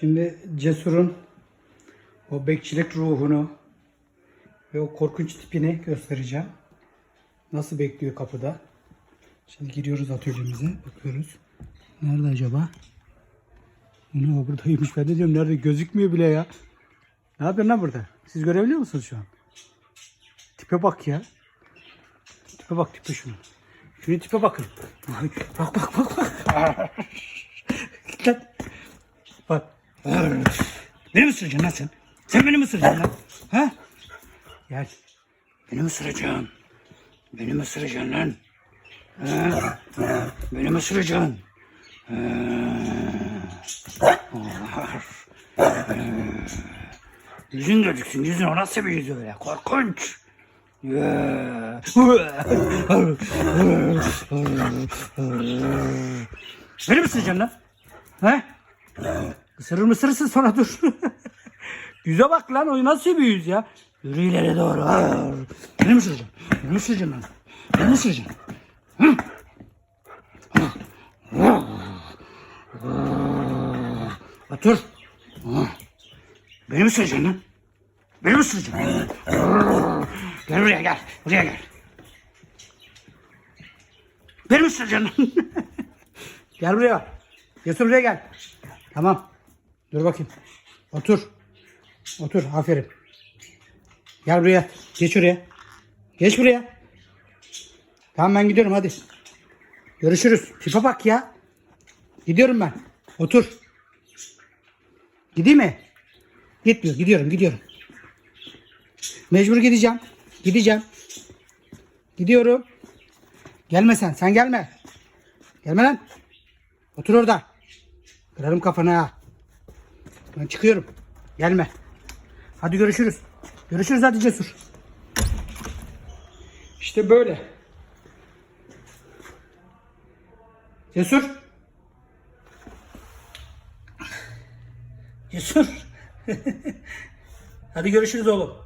Şimdi Cesur'un o bekçilik ruhunu ve o korkunç tipini göstereceğim. Nasıl bekliyor kapıda. Şimdi giriyoruz atölyemize. Bakıyoruz. Nerede acaba? Ana o buradaymış. Ben de diyorum nerede gözükmüyor bile ya. Ne yapıyorsun lan burada? Siz görebiliyor musunuz şu an? Tipe bak ya. Tipe bak tipe şunu. Şunu tipe bakın. Bak bak bak bak. Beni mi ısıracaksın lan sen? Sen beni mi ısıracaksın lan? Ha? Gel. Beni mi ısıracaksın? Beni mi ısıracaksın lan? Ha? Beni mi ısıracaksın? Yüzün gözüksün yüzün o nasıl bir yüz öyle korkunç. Beni mi ısıracaksın lan? He? Isırır mı ısırırsın sonra dur. Yüze bak lan o nasıl bir yüz ya. Yürü ileri doğru. Beni mi ısıracaksın? Beni mi ısıracaksın lan? Beni mi ısıracaksın? Hı? Otur. Beni mi ısıracaksın lan? Beni mi ısıracaksın? Gel buraya gel. Buraya gel. Beni mi ısıracaksın lan? gel buraya. Yusuf buraya gel. Tamam. Dur bakayım. Otur. Otur. Aferin. Gel buraya. Geç oraya. Geç buraya. Tamam ben gidiyorum hadi. Görüşürüz. Tipe bak ya. Gidiyorum ben. Otur. Gideyim mi? Gitmiyor. Gidiyorum. Gidiyorum. Mecbur gideceğim. Gideceğim. Gidiyorum. Gelme sen. Sen gelme. Gelme lan. Otur orada. Kırarım kafana ha. Ben çıkıyorum. Gelme. Hadi görüşürüz. Görüşürüz hadi Cesur. İşte böyle. Cesur. Cesur. hadi görüşürüz oğlum.